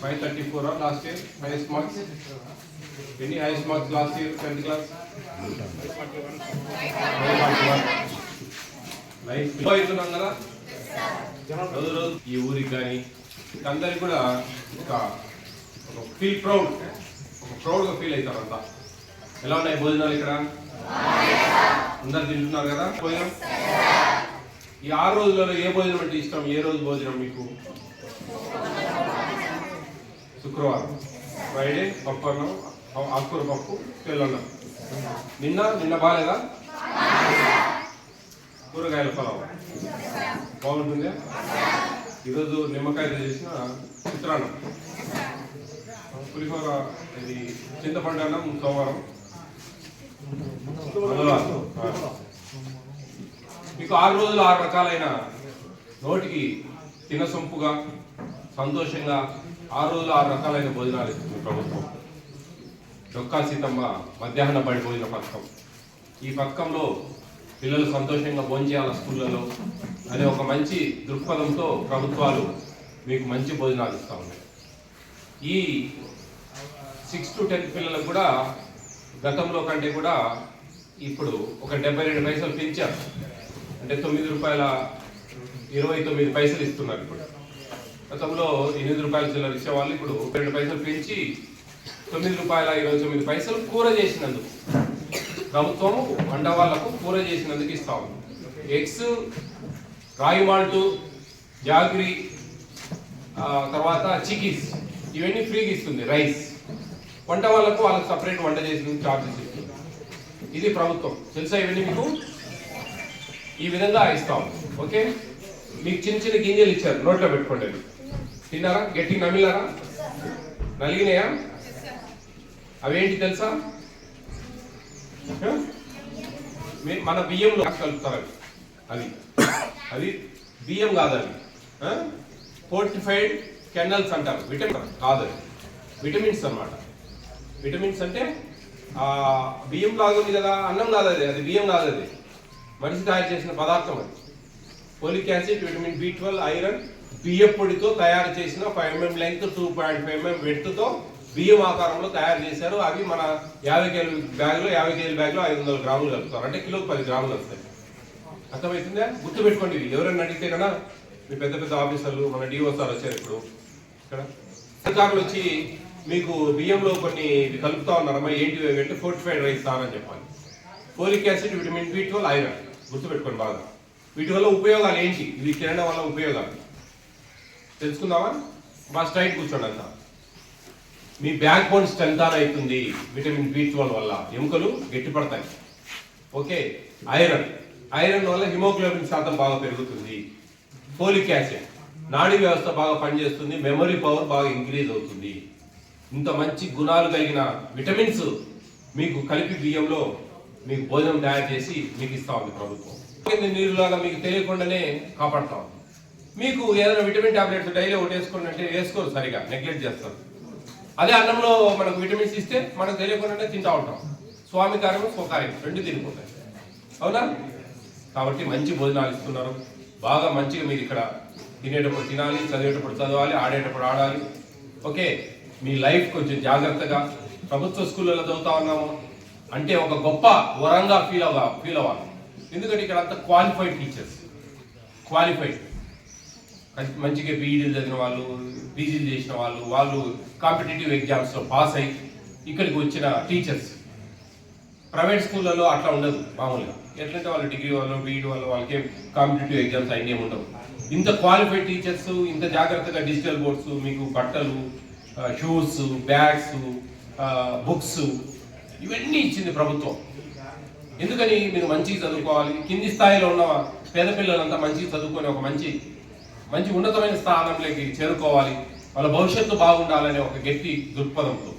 Five thirty four last year? Highest marks? ఎన్ని highest marks last year tenth class? Life అవుతున్నాం కదా రోజు రోజు ఈ ఊరికి కానీ అందరికి కూడా ఒక ఫీల్ ప్రౌడ్ ఒక ప్రౌడ్గా ఫీల్ అవుతారు అంతా ఎలా ఉన్నాయి భోజనాలు ఇక్కడ? అందరు తింటున్నారు కదా? భోజనం ఈ ఆరు రోజులలో ఏ భోజనం అంటే ఇష్టం? ఏ రోజు భోజనం మీకు? శుక్రవారం. ఫ్రైడే పప్పు అన్నం ఆ- ఆకుకూర పప్పు తెల్లన్నం నిన్న నిన్న బాగాలేదా? కూరగాయల పొలం బాగుంటుందా? ఈరోజు నిమ్మకాయతో చేసిన చిత్రాన్నం. పులిహోర ఇది చింతపండు అన్నం సోమవారం. మంగళవారం. మీకు ఆరు రోజులు ఆరు రకాలైన నోటికి తినసొంపుగా సంతోషంగా ఆరు రోజులు ఆరు రకాలైన భోజనాలు ఇస్తుంది ప్రభుత్వం. చొక్కా సీతమ్మ మధ్యాహ్న బడి భోజన పథకం. ఈ పథకంలో పిల్లలు సంతోషంగా భోంచేయాల స్కూళ్ళలో అనే ఒక మంచి దృక్పథంతో ప్రభుత్వాలు మీకు మంచి భోజనాలు ఇస్తూ ఉన్నాయి. ఈ సిక్స్ టు టెన్త్ పిల్లలకు కూడా గతంలో కంటే కూడా ఇప్పుడు ఒక డెబ్బై రెండు పైసలు పెంచారు. అంటే తొమ్మిది రూపాయల ఇరవై తొమ్మిది పైసలు ఇస్తున్నారు ఇప్పుడు. గతంలో ఎనిమిది రూపాయల చిల్లర ఇచ్చేవాళ్ళు ఇప్పుడు రెండు పైసలు పెంచి తొమ్మిది రూపాయల ఇరవై తొమ్మిది పైసలు కూర చేసినందుకు. ప్రభుత్వం వంట వాళ్ళకు కూర చేసినందుకు ఇస్తా ఉంది. ఎగ్స్ రాయి మాల్టు జాగ్రీ తర్వాత చికీస్ ఇవన్నీ ఫ్రీగా ఇస్తుంది రైస్. వంట వాళ్ళకు వాళ్ళకి సపరేట్ వంట చేసినందుకు చార్జెస్ ఇస్తుంది. ఇది ప్రభుత్వం. తెలుసా ఇవన్నీ మీకు? ఈ విధంగా ఇస్తాం. ఓకే? మీకు చిన్న చిన్న గింజలు ఇచ్చారు. నోట్లో పెట్టుకోండి తిన్నారా? గట్టి నమిలారా? నలిగినాయా? అవేంటి తెలుసా? మన బియ్యంలో కలుపుతారు అది. అది బియ్యం కాదు ఫోర్టిఫైడ్ కెనల్స్ అంటారు. విటమిన్ కాదు విటమిన్స్ అన్నమాట. విటమిన్స్ అంటే బియ్యం లాగా ఉంది కదా అన్నం కాదు అది అది బియ్యం కాదు అది మనిషి తయారు చేసిన పదార్థం అది. Folic acid vitamin B twelve iron బియ్యం పొడితో తయారు చేసిన five mm length two point five mm వెట్తో బియ్యం ఆకారంలో తయారు చేశారు. అవి మన యాభై కేజీ బ్యాగ్లో యాభై కేజీ బ్యాగ్లో ఐదు వందల గ్రాములు కలుపుతారు. అంటే కిలోకి పది గ్రాములు వస్తాయి. అర్థమవుతుందా? గుర్తుపెట్టుకోండి ఇవి. ఎవరైనా అడిగితే కదా మీ పెద్ద పెద్ద ఆఫీసర్లు మన డిఓ సార్ వచ్చారు ఇప్పుడు. ఇక్కడ. అధికారులు వచ్చి మీకు బియ్యంలో కొన్ని కలుపుతా ఉన్నారమ్మా ఏంటి ఇవి అంటే ఫోర్టిఫైడ్ రైస్ సార్ అని చెప్పాలి. Folic acid vitamin B twelve iron. గుర్తుపెట్టుకోండి బాగా. వీటి వల్ల ఉపయోగాలు ఏంటి? ఇవి తినడం వల్ల ఉపయోగాలు. తెలుసుకుందామా? బాగా స్ట్రైట్ కూర్చోండి అంతా. మీ బ్యాక్ బోన్ స్ట్రెంత్ అవుతుంది? విటమిన్ బి ట్వెల్వ్ వల్ల. ఎముకలు గట్టిపడతాయి. ఓకే? ఐరన్. ఐరన్ వల్ల హిమోగ్లోబిన్ శాతం బాగా పెరుగుతుంది. Folic acid. నాడీ వ్యవస్థ బాగా పనిచేస్తుంది. మెమరీ పవర్ బాగా ఇంక్రీజ్ అవుతుంది. ఇంత మంచి గుణాలు కలిగిన విటమిన్స్ మీకు కలిపి బియ్యంలో మీకు భోజనం తయారు చేసి మీకు ఇస్తా ఉంది ప్రభుత్వం. కింద నీరులాగా మీకు తెలియకుండానే కాపాడుతా ఉంది. మీకు ఏదైనా విటమిన్ టాబ్లెట్స్ డైలీ ఒకటి వేసుకోండి అంటే వేసుకోరు సరిగా నెగ్లెక్ట్ చేస్తారు. అదే అన్నంలో మనకు విటమిన్స్ ఇస్తే మనకు తెలియకుండానే తింటా ఉంటాం. స్వామి కార్యం స్వకార్యం రెండు తినిపోతాయి. అవునా? కాబట్టి మంచి భోజనాలు ఇస్తున్నారు. బాగా మంచిగా మీరు ఇక్కడ తినేటప్పుడు తినాలి చదివేటప్పుడు చదవాలి ఆడేటప్పుడు ఆడాలి. ఓకే మీ లైఫ్ కొంచెం జాగ్రత్తగా ప్రభుత్వ స్కూళ్ళలో చదువుతా ఉన్నాము. అంటే ఒక గొప్ప వరంగా ఫీల్ అవ్వ ఫీల్ అవ్వాలి. ఎందుకంటే ఇక్కడ అంతా క్వాలిఫైడ్ టీచర్స్ క్వాలిఫైడ్ మంచిగా బీఈడీలు చదివిన వాళ్ళు పీజీలు చేసిన వాళ్ళు వాళ్ళు కాంపిటేటివ్ ఎగ్జామ్స్లో పాస్ అయ్యి ఇక్కడికి వచ్చిన టీచర్స్ ప్రైవేట్ స్కూళ్ళలో అట్లా ఉండదు మామూలుగా. ఎట్లంటే వాళ్ళు డిగ్రీ వాళ్ళు బీఈడి వాళ్ళు వాళ్ళకి కాంపిటేటివ్ ఎగ్జామ్స్ అన్నీ ఉండవు. ఇంత క్వాలిఫైడ్ టీచర్స్ ఇంత జాగ్రత్తగా డిజిటల్ బోర్డ్స్ మీకు బట్టలు షూస్ బ్యాగ్స్ బుక్స్ ఇవన్నీ ఇచ్చింది ప్రభుత్వం. ఎందుకని మీరు మంచిగా చదువుకోవాలి? కింది స్థాయిలో ఉన్న పేద పిల్లలంతా మంచిగా చదువుకొని ఒక మంచి మంచి ఉన్నతమైన స్థానంలోకి చేరుకోవాలి. వాళ్ళ భవిష్యత్తు బాగుండాలనే ఒక గట్టి దృక్పథంతో.